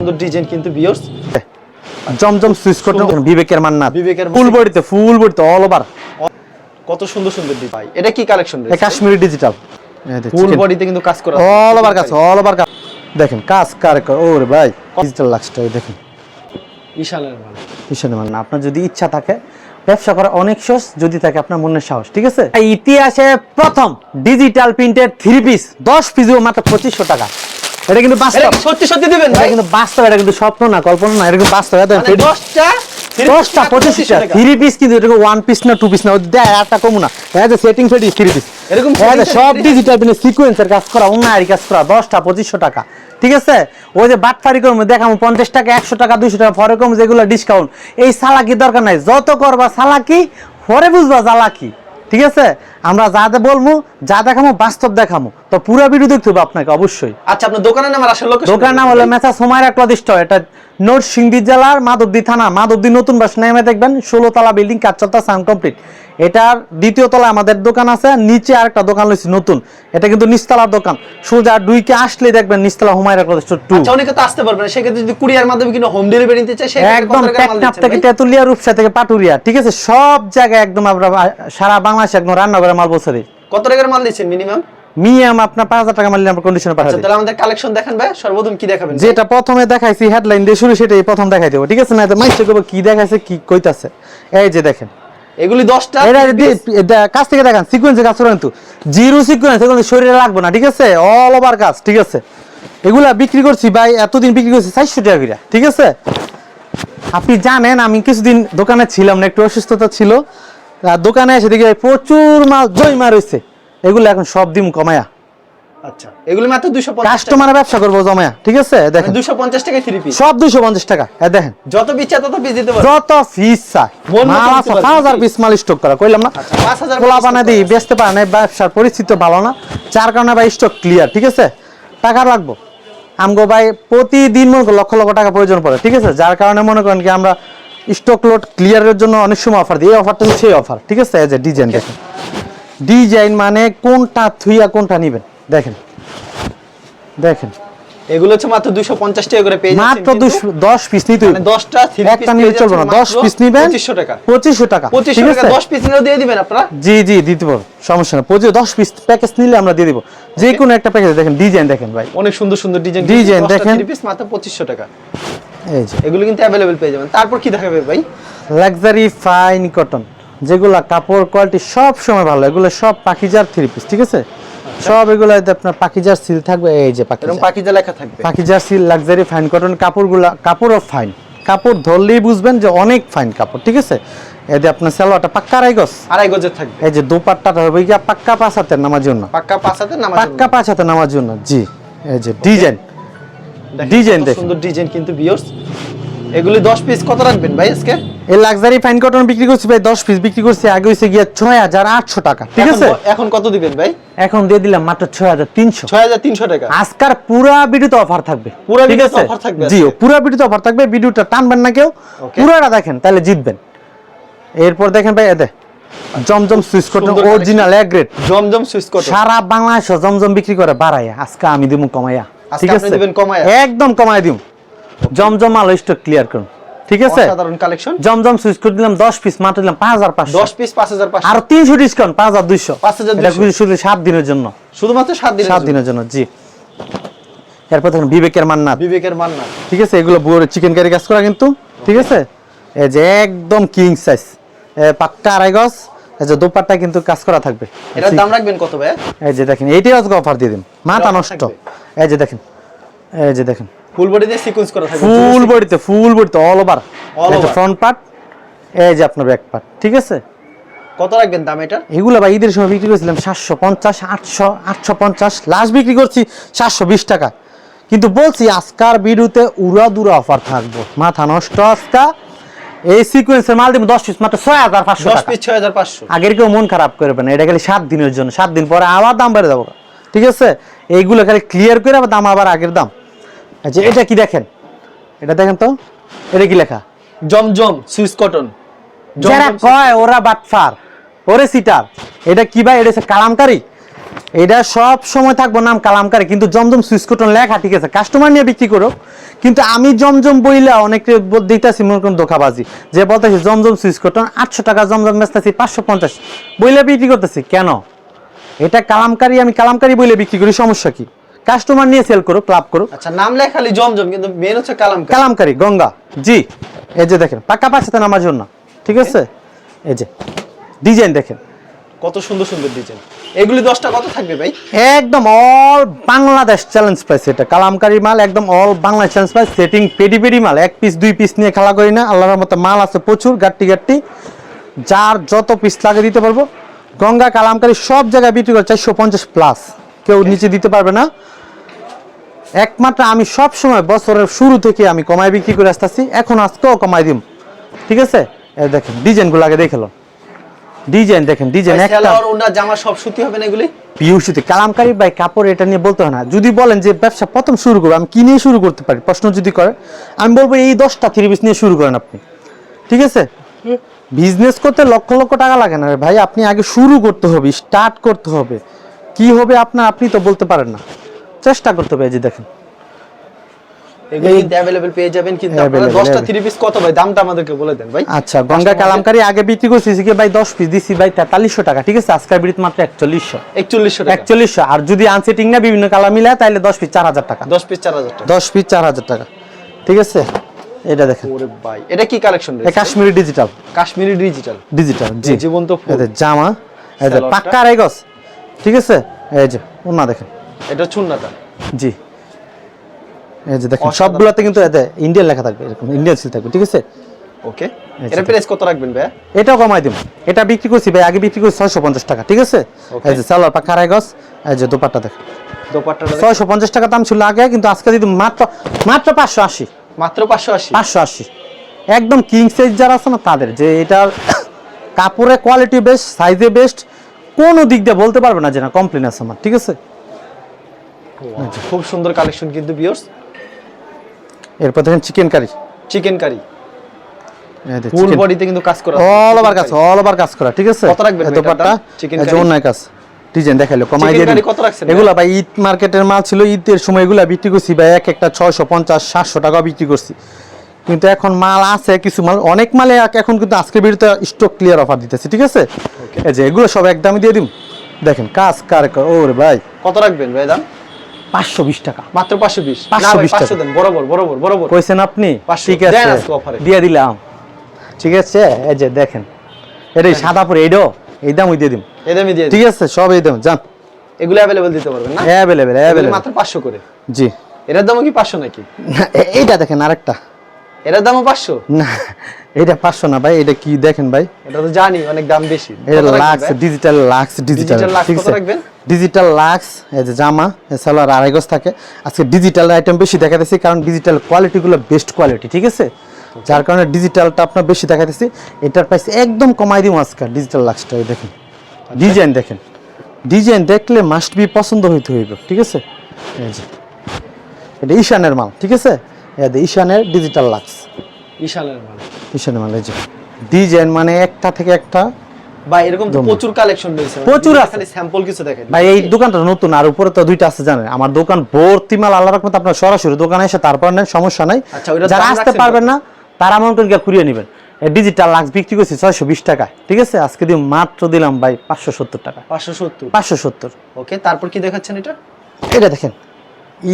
সুন্দর ডিজাইন কিন্তু বিয়র্স জমজম সুইচ বিবেকের মান্নাত। বিবেকের ফুল বডিতে ফুল বডিতে অল ওভার কত সুন্দর সুন্দর ডিজাইন এটা কি কালেকশন কাশ্মীরি ডিজিটাল ফুল বডিতে কিন্তু কাজ করা অল ওভার কাজ। অল ওভার কাজ। দেখেন কাজ কার কর ওরে ভাই ডিজিটাল লাক্সটা দেখেন। মাল। ভীষণ মানে আপনার যদি ইচ্ছা থাকে ব্যবসা করা অনেক সহজ যদি থাকে আপনার মনের সাহস ঠিক আছে? ইতিহাসে প্রথম ডিজিটাল প্রিন্টের থ্রি পিস দশ পিসও মাত্র পঁচিশশো টাকা। এটা কিন্তু বাস্তব। সত্যি সত্যি দিবেন ভাই? কিন্তু বাস্তব এটা কিন্তু স্বপ্ন না কল্পনা না বাস্তব। এটা মানে 10টা দশটা পঁচিশটা থ্রি পিস কিন্তু ওয়ান পিস না টু পিস না দেয় একটা কম না। হ্যাঁ সেটিং ফেটি থ্রি পিস এরকম হ্যাঁ সব ডিজিটাল সিকোয়েন্সের কাজ করা কাজ করা দশটা পঁচিশশো টাকা। ঠিক আছে? ওই যে বাটফারি করব দেখাবো পঞ্চাশ টাকা একশো টাকা দুইশো টাকা পরে কম যেগুলো ডিসকাউন্ট এই সালাকি দরকার নাই। যত করবা সালাকি পরে বুঝবা জ্বালাকি ঠিক আছে? আমরা যা বলব যা দেখামো বাস্তব দেখামো। তো পুরো ভিডিও দেখতে হবে আপনাকে অবশ্যই। আচ্ছা আপনার দোকানের নাম আর আসল লোকেশন দোকান নাম হলো মেসা সোমাইর ক্লদিষ্ট এটা নরসিংদী জেলার মাধবদী থানা মাধবদী নতুন বাস নেমে দেখবেন ষোলো তলা বিল্ডিং কাজ চলতা সাউন্ড কমপ্লিট এটার দ্বিতীয় তলা আমাদের দোকান আছে নিচে আরেকটা দোকান রয়েছে নতুন। এটা কিন্তু নিচতলার দোকান। সোজা দুইকে আসলে দেখবেন নিচতলা হুমায়রা ক্লদিষ্ট টু আচ্ছা অনেকে তো আসতে পারবে না। সেক্ষেত্রে যদি কুরিয়ার মাধ্যমে কিনা হোম ডেলিভারি নিতে চাই সেক্ষেত্রে একদম টেকনাফ থেকে তেতুলিয়া রূপসা থেকে পাটুরিয়া ঠিক আছে? সব জায়গায় একদম আমরা সারা বাংলাদেশে একদম রান্না করে মাল পৌঁছে দিই। কত টাকার মাল দিচ্ছেন মিনিমাম মিনিমাম আপনার পাঁচ হাজার টাকা মারলে আমরা কন্ডিশনে পাঠাই আচ্ছা তাহলে আমাদের কালেকশন দেখেন ভাই সর্বপ্রথম কি দেখাবেন? যেটা প্রথমে দেখাইছি হেডলাইন দিয়ে শুরু সেটাই প্রথম দেখাই দেবো ঠিক আছে? না করব কি দেখাইছে কি কইতাছে। এই যে দেখেন। এগুলি 10টা এটা কাছ থেকে দেখান সিকোয়েন্সে কাজ করেন তো। জিরো সিকোয়েন্স এগুলো শরীরে লাগবে না ঠিক আছে? অল ওভার কাজ ঠিক আছে? এগুলা বিক্রি করছি ভাই এতদিন বিক্রি করছি চারশো টাকা করে ঠিক আছে? আপনি জানেন আমি কিছুদিন দোকানে ছিলাম না একটু অসুস্থতা ছিল। আর দোকানে এসে দেখি প্রচুর মাল জয়মা রয়েছে এগুলো এখন সব দিম কমায়া। আচ্ছা এগুলি মাত্র 250 টাকা। কাস্টমার ব্যবসা করব জমায়া ঠিক আছে? দেখেন। 250 টাকা থ্রি পিস সব দুইশো পঞ্চাশ টাকা। হ্যাঁ দেখেন। যত পিস তত পিস দিতে পারবেন যত ফিস চাই। মন মতো মাল নিতে আছে পারবে, পাঁচ হাজার নাকি? পিস মাল স্টক করা কইলাম না? আচ্ছা 5000 খোলা বানা দিই বেচতে পারে না ব্যবসার পরিস্থিতি ভালো না। যার কারণে ভাই স্টক ক্লিয়ার ঠিক আছে? টাকা লাগবো। আমগো ভাই প্রতিদিন মনে করেন লক্ষ লক্ষ টাকা প্রয়োজন পড়ে ঠিক আছে? যার কারণে মনে করেন কি আমরা স্টক লোড ক্লিয়ারের জন্য অনেক সময় অফার দিই। এই অফারটা সেই অফার ঠিক আছে? এই যে ডিজাইন দেখেন। ডিজাইন মানে কোনটা থুইয়া কোনটা নেবেন? দেখেন। দেখেন। এগুলো হচ্ছে মাত্র 250 টাকা করে পেয়ে মাত্র 10 পিস নিতে মানে 10টা একটা নিলে চলবে না। 10 পিস নিবেন 2500 টাকা। 2500 টাকা। 2500 টাকা 10 পিস নিলে দিয়ে দিবেন আপনারা? জি জি দিতে পারো সমস্যা না। 25 10 পিস প্যাকেজ নিলে আমরা দিয়ে দেব। যে কোনো একটা প্যাকেজ দেখেন ডিজাইন দেখেন ভাই। অনেক সুন্দর সুন্দর ডিজাইন ডিজাইন দেখেন। 10 পিস মাত্র 2500 টাকা। এই যে। এগুলো কিন্তু अवेलेबल পেয়ে যাবেন। তারপর কি দেখাবে ভাই? লাক্সারি ফাইন কটন যেগুলা কাপড় কোয়ালিটি সব সময় ভালো এগুলো সব পাখিজার থ্রি পিস ঠিক আছে? সব এগুলো আপনার পাখিজার সিল থাকবে এই যে পাখিজার। লেখা থাকবে। Pakiza seal luxury fine cotton কাপড়গুলা কাপড়ও ফাইন কাপড় ধরলেই বুঝবেন যে অনেক ফাইন কাপড় ঠিক আছে? যে আপনার সালোয়ারটা পাক্কা রাইগস আড়াই গজের থাকবে। এই যে দোপাট্টাটা হবে গিয়া পাক্কা পাঁচ হাতের নামার জন্য। পাক্কা পাঁচাতে নামাজ পাক্কা পাঁচ হাতে নামার জন্য জি। এই যে ডিজাইন ডিজাইন দেখেন। সুন্দর ডিজাইন কিন্তু ভিউয়ার্স এগুলি 10 পিস কত রাখবেন ভাই আজকে? এই লাক্সারি ফাইন কটন বিক্রি করছি ভাই দশ পিস বিক্রি করছি আগে হয়েছে গিয়া ছয় হাজার আটশো টাকা ঠিক আছে? এখন কত দিবেন ভাই? এখন দিয়ে দিলাম মাত্র ছয় হাজার তিনশো। 6300 টাকা। আজকার পুরা ভিডিওতে অফার থাকবে পুরা ভিডিওতে offer থাকবে জি। পুরা ভিডিওতে অফার থাকবে ভিডিওটা টানবেন না কেউ. পুরাটা দেখেন তাহলে জিতবেন। এরপর দেখেন ভাই এতে জমজম সুইচ কটন অরিজিনাল এক গ্রেড জমজম সুইচ কত সারা বাংলাদেশ জমজম বিক্রি করে বাড়াইয়া আজকে আমি দিব কমাইয়া আজকে ঠিক আছে? দিবেন কমাইয়া? একদম কমাই দিম। জমজম আলো স্টক ক্লিয়ার করুন। ঠিক আছে? অসাধারণ কালেকশন জমজম সুইচ করে দিলাম দশ পিস মাত্র দিলাম পাঁচ হাজার পাঁচশো। 10 পিস 5500 আর তিনশো ডিসকাউন্ট পাঁচ হাজার দুইশো। 5200 শুধু- শুধু সাত দিনের জন্য। শুধুমাত্র 7 দিন সাত দিনের জন্য জি। এরপর দেখেন বিবেকের মান্নাত। বিবেকের মান্না ঠিক আছে? এগুলো বুয়োর চিকেন কারি কাজ করা কিন্তু। ঠিক আছে? এই যে একদম কিং সাইজ পাক্কা আড়াই গজ। এই যে দোপাট্টা কিন্তু কাজ করা থাকবে। এটার দাম রাখবেন কত ভাই? এই যে দেখেন এইটাই আজকে অফার দিয়ে দিন। মাথা নষ্ট। এই যে দেখেন। এই যে দেখেন। ফুল বডিতে সিকোয়েন্স করা থাকবে। ফুল বডিতে ফুল বডিতে অল ওভার যে over। ফ্রন্ট পার্ট এই যে আপনার ব্যাক পার্ট ঠিক আছে? কত রাখবেন দাম এটা? এগুলো বা ঈদের সময় বিক্রি করেছিলাম সাতশো পঞ্চাশ আটশো আটশো পঞ্চাশ লাস্ট বিক্রি করছি সাতশো বিশ টাকা। কিন্তু বলছি আজকার বিরুতে উড়া দুরা অফার থাকব। মাথা নষ্ট আজকা। এই সিকুয়েন্সের মাল দিব দশ পিস মাত্র ছয় হাজার পাঁচশো 10 টাকা। পিস 6500 আগের কেউ মন খারাপ করবে না এটা খালি সাত দিনের জন্য। সাত দিন পরে আবার দাম বেড়ে যাব। ঠিক আছে? এইগুলো খালি ক্লিয়ার করে আবার দাম আবার আগের দাম। আচ্ছা এটা কি দেখেন? এটা দেখেন তো? এটা কি লেখা? জমজম সুইস কটন। যারা কয় ওরা বাটফার ওরে সিটার। এটা কি ভাই? এটা কালামকারি? এটা সব সময় থাকব নাম কালামকারী কিন্তু জমজম সুইচ কটন লেখা ঠিক আছে। কাস্টমার নিয়ে বিক্রি করো কিন্তু আমি জমজম বইলে অনেকে দিতেছি মনে করুন ধোকাবাজি। যে বলতেছি জমজম সুইচ কটন আটশো টাকা জমজম বেচতেছি পাঁচশো পঞ্চাশ। বইলে বিক্রি করতেছি কেন? এটা কালামকারী আমি কালামকারী বইলে বিক্রি করি সমস্যা কি? কাস্টমার নিয়ে সেল করো ক্লাব করো আচ্ছা নাম লেখালি জমজম কিন্তু মেন হচ্ছে কালামকারী। কালামকারী গঙ্গা। জি এই যে দেখেন পাক্কা পাচ্ছে আমার জন্য ঠিক আছে? এই যে ডিজাইন দেখেন। কত সুন্দর সুন্দর ডিজাইন এগুলি দশটা কত থাকবে ভাই? একদম অল বাংলাদেশ চ্যালেঞ্জ প্রাইস এটা। কালামকারী মাল একদম all Bangla challenge price setting paddy পেডি মাল এক পিস দুই পিস নিয়ে খেলা করি না। আল্লাহর মতো মাল আছে প্রচুর গাট্টি গাট্টি যার যত পিস লাগে দিতে পারব। গঙ্গা কালামকারী সব জায়গায় বিক্রি করে চারশো পঞ্চাশ প্লাস কেউ নিচে দিতে পারবে না। একমাত্র আমি সব সময় বছরের শুরু থেকে আমি কমায় বিক্রি করে আসতেছি। এখন আজকেও কমাই দিম। ঠিক আছে? এই দেখেন ডিজাইনগুলো আগে দেখে ডিজাইন দেখেন ডিজাইন একটা জামা সব সুতি হবে না এগুলি? পিউসিতে কালামকারী বাই কাপড় এটা নিয়ে বলতে হয় না। যদি বলেন যে ব্যবসা প্রথম শুরু করব আমি কি নিয়ে শুরু করতে পারি? প্রশ্ন যদি করে আমি বলব এই দশটা থ্রি পিস নিয়ে শুরু করেন আপনি। ঠিক আছে? বিজনেস করতে লক্ষ লক্ষ টাকা লাগে না রে ভাই। আপনি আগে শুরু করতে হবে স্টার্ট করতে হবে। কি হবে আপনার আপনি তো বলতে পারেন না। চেষ্টা করতে হবে এই যে দেখেন। এগুলি কিন্তু অ্যাভেলেবেল পেয়ে যাবেন কিন্তু আপনারা Available, দশটা available। থ্রি পিস কত ভাই? দামটা আমাদেরকে বলে দেন ভাই। আচ্ছা গঙ্গা কালামকারী আগে বিক্রি করছি কি ভাই দশ পিস দিছি ভাই টাকা ঠিক আছে? আজকের বিড়িত মাত্র টাকা। একচল্লিশশো। আর যদি আনসেটিং না বিভিন্ন কালার মিলায় তাহলে দশ পিস চার হাজার টাকা। পিস পিস ঠিক আছে? এটা দেখেন। ওরে ভাই এটা কি collection Kashmiri digital Kashmiri digital digital জি। জীবন্ত ফুল। জামা। পাক্কা রেগস ঠিক আছে? এই যে ওনা দেখেন। এটা চুন্নাটা জি। এই যে দেখেন সবগুলোতে কিন্তু এতে ইন্ডিয়ান লেখা থাকবে এরকম ইন্ডিয়ান সিল থাকবে ঠিক আছে? ওকে। এটা প্রাইস কত রাখবেন ভাই এটাও কমাই দিব। এটা বিক্রি করছি ভাই আগে বিক্রি করছি ছয়শো পঞ্চাশ টাকা ঠিক আছে? এই যে সালোয়ার রেগস এই যে দোপাট্টা দেখেন। দোপাট্টাটা দেখেন। ছয়শো পঞ্চাশ টাকা দাম ছিল আগে কিন্তু আজকে দিদি মাত্র মাত্র পাঁচশো আশি। মাত্র পাঁচশো আশি? পাঁচশো আশি। একদম কিং সাইজ যারা আছে না তাদের যে এটার কাপড়ের কোয়ালিটি বেস্ট সাইজে বেস্ট কোনো দিক দিয়ে বলতে পারবে না যে না কমপ্লেন আছে আমার ঠিক আছে? খুব সুন্দর কালেকশন কিন্তু বিয়ার্স এরপর দেখেন চিকেন কারি চিকেন কারি ফুল বডিতে কিন্তু কাজ করা অল ওভার কাজ অল ওভার কাজ করা ঠিক আছে? কত রাখবেন ভাই এত এটার পাট্টা দাম? Chicken এই যে curry? অন্যায় কাজ। ডিজাইন দেখাইলো কমাই দিয়ে কত রাখছেন এগুলা ভাই ঈদ মার্কেটের মাল ছিল ঈদের সময় এগুলা বিক্রি করছি ভাই এক একটা ছয়শো পঞ্চাশ সাতশো টাকা বিক্রি করছি। কিন্তু এখন মাল আছে কিছু মাল অনেক মালে এখন কিন্তু আজকের ভিডিওতে স্টক ক্লিয়ার অফার দিতেছি ঠিক আছে? এই যে এগুলো সব একদমই দিয়ে দিম। দেখেন কাজ কার কার ওরে ভাই। কত রাখবেন ভাই দাম? পাঁচশো বিশ টাকা। মাত্র পাঁচশো বিশ? 520 পাঁচশো দেন বরাবর বরাবর বরাবর। কইছেন আপনি? 500 ঠিক দেন আছে দিয়ে দিলাম ঠিক আছে? এই যে দেখেন। এটাই সাদা পরে এইটাও এই দামই দিয়ে দিম। এদামি দিয়ে ঠিক আছে সব এই দাম। যান। এগুলো অ্যাভেলেবেল দিতে পারবেন না? অ্যাভেলেবেল অ্যাভেলেবেল মাত্র পাঁচশো করে। জি। এটার দামও কি পাঁচশো নাকি? এইটা দেখেন আরেকটা। এটার দামও পাঁচশো? না এটা পাঁচশো না ভাই এটা কি দেখেন ভাই? এটা তো জানি অনেক দাম বেশি। এটা লাক্স ডিজিটাল লাক্স ডিজিটাল ঠিক আছে? ডিজিটাল লাক্স এই যে জামা সালোয়ার আড়াই গজ থাকে। আজকে ডিজিটাল আইটেম বেশি দেখাতেছি কারণ ডিজিটাল কোয়ালিটিগুলো বেস্ট কোয়ালিটি ঠিক আছে? যার কারণে ডিজিটালটা আপনার বেশি দেখাতেছি এটার প্রাইস একদম কমাই দিব আজকে ডিজিটাল লাক্সটা দেখেন। ডিজাইন দেখেন। ডিজাইন দেখলে মাস্ট বি পছন্দ হইতে হইবে ঠিক আছে? এই যে। এটা ঈশানের মাল ঠিক আছে? এই ঈশানের ডিজিটাল লাক্স ঈশানের মাল। এই যে ডিজাইন মানে একটা থেকে একটা ভাই এরকম তো প্রচুর কালেকশন রয়েছে। প্রচুর। খালি স্যাম্পল কিছু দেখেন ভাই এই দোকানটা নতুন আর উপরে তো দুইটা আছে জানেন। আমার দোকান ভর্তি মাল আল্লাহ রকম আপনার সরাসরি দোকানে এসে তারপর নেন সমস্যা নাই। আচ্ছা, যারা আসতে পারবেন না তারা মনে গিয়ে কুড়িয়ে নেবেন। ডিজিটাল লাক্স বিক্রি করছি ছয়শো বিশ টাকায় ঠিক আছে? আজকে দিয়ে মাত্র দিলাম ভাই পাঁচশো সত্তর টাকা পাঁচশো সত্তর? পাঁচশো সত্তর। ওকে তারপর কি দেখাচ্ছেন এটা? এটা দেখেন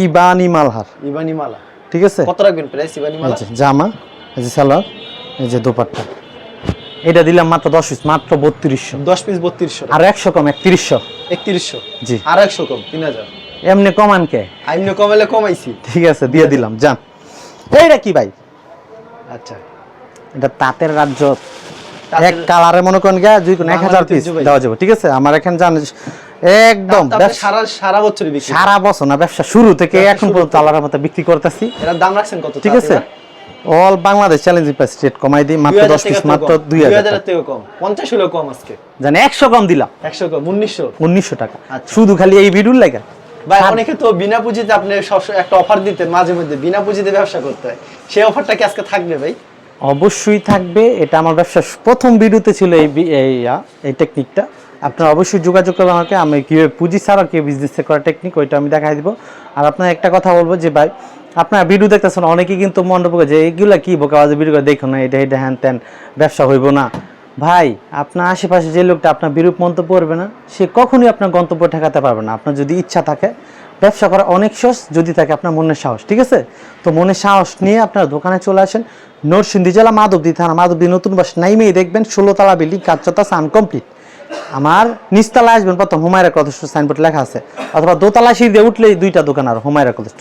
ইবানি মালহার। ইবানি মালা। ঠিক আছে? কত রাখবেন প্রাইস ইবানি মালা? জামা সালোয়ার। এই যে দোপাট্টা। এটা দিলাম মাত্র দশ পিস মাত্র বত্রিশশো। দশ পিস বত্রিশশো আর একশো কম একত্রিশশো। একত্রিশশো? জি। আর একশো কম তিন হাজার। এমনি কমান কে? আইন কমালে কমাইছি। ঠিক আছে দিয়ে দিলাম যান। এইটা কি ভাই? আচ্ছা। এটা তাঁতের রাজ্য। এক কালারে মনে করেন গা দুই কোন এক হাজার পিস। দেওয়া যাবে ঠিক আছে? আমার এখানে জান একদম সারা সারা বিক্রি সারা বছর না ব্যবসা শুরু থেকে এখন পর্যন্ত আল্লাহর মতো বিক্রি করতেছি। এটার দাম রাখছেন কত ঠিক আছে? All Bangladesh challenging price rate কমাই দিই মাত্র দশ পিস মাত্র দুই হাজার হাজারের থেকে কম। পঞ্চাশ হলো কম আজকে। জানি একশো কম দিলাম। একশো কম উনিশশো। উনিশশো টাকা। আচ্ছা। শুধু খালি এই ভিডিওর লাগে। ভাই অনেকে তো বিনা পুঁজিতে আপনি সবসময় একটা অফার দিতে মাঝে মধ্যে বিনা পুঁজিতে ব্যবসা করতে হয়। সেই অফারটা কি আজকে থাকবে ভাই? অবশ্যই থাকবে। এটা আমার ব্যবসার প্রথম ভিডিওতে ছিল এই এই টেকনিকটা আপনারা অবশ্যই যোগাযোগ করবেন আমাকে। আমি কীভাবে পুঁজি ছাড়া কীভাবে বিজনেস করা টেকনিক ওইটা আমি দেখাই দিব। আর আপনার একটা কথা বলব যে, ভাই, আপনার ভিডিও দেখতেছেন, অনেকেই কিন্তু মন্ডপ যে এইগুলা কি বোকাবাজি ভিডিও করে? দেখুন না, এটা এটা হ্যান ত্যান ব্যবসা হইব না। ভাই, আপনার আশেপাশে যে লোকটা আপনার বিরূপ মন্তব্য করবে না, সে কখনোই আপনার গন্তব্য ঠেকাতে পারবে না। আপনার যদি ইচ্ছা থাকে, ব্যবসা করা অনেক সহজ, যদি থাকে আপনার মনের সাহস, ঠিক আছে? তো মনের সাহস নিয়ে আপনার দোকানে চলে আসেন, নরসিংদী জেলা মাধবদী থানা, মাধবদী নতুন বাস নাইমেই দেখবেন ষোলোতলা বিল্ডিং কার্যতা আনকমপ্লিট আমার নিচতলা আসবেন, প্রথম হুমায়রা কলেজ সাইনবোর্ড লেখা আছে, অথবা দোতলা সিঁড়ি উঠলেই দুইটা দোকান আর, হুমায়রা কলেজ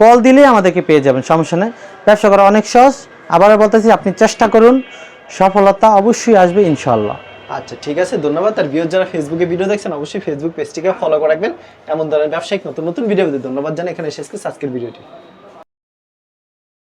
কল দিলেই আমাদেরকে পেয়ে যাবেন, সমস্যা নেই। ব্যবসা করা অনেক সহজ, আবারও বলতেছি, আপনি চেষ্টা করুন সফলতা অবশ্যই আসবে ইনশাল্লাহ আচ্ছা ঠিক আছে, ধন্যবাদ। আর ভিউ যারা ফেসবুকে ভিডিও দেখছেন, অবশ্যই ফেসবুক পেজটিকে ফলো করে রাখবেন। এমন ধরনের ব্যবসায়িক নতুন নতুন ভিডিও ধন্যবাদ জানাই। এখানে শেষ করছি আজকের ভিডিওটি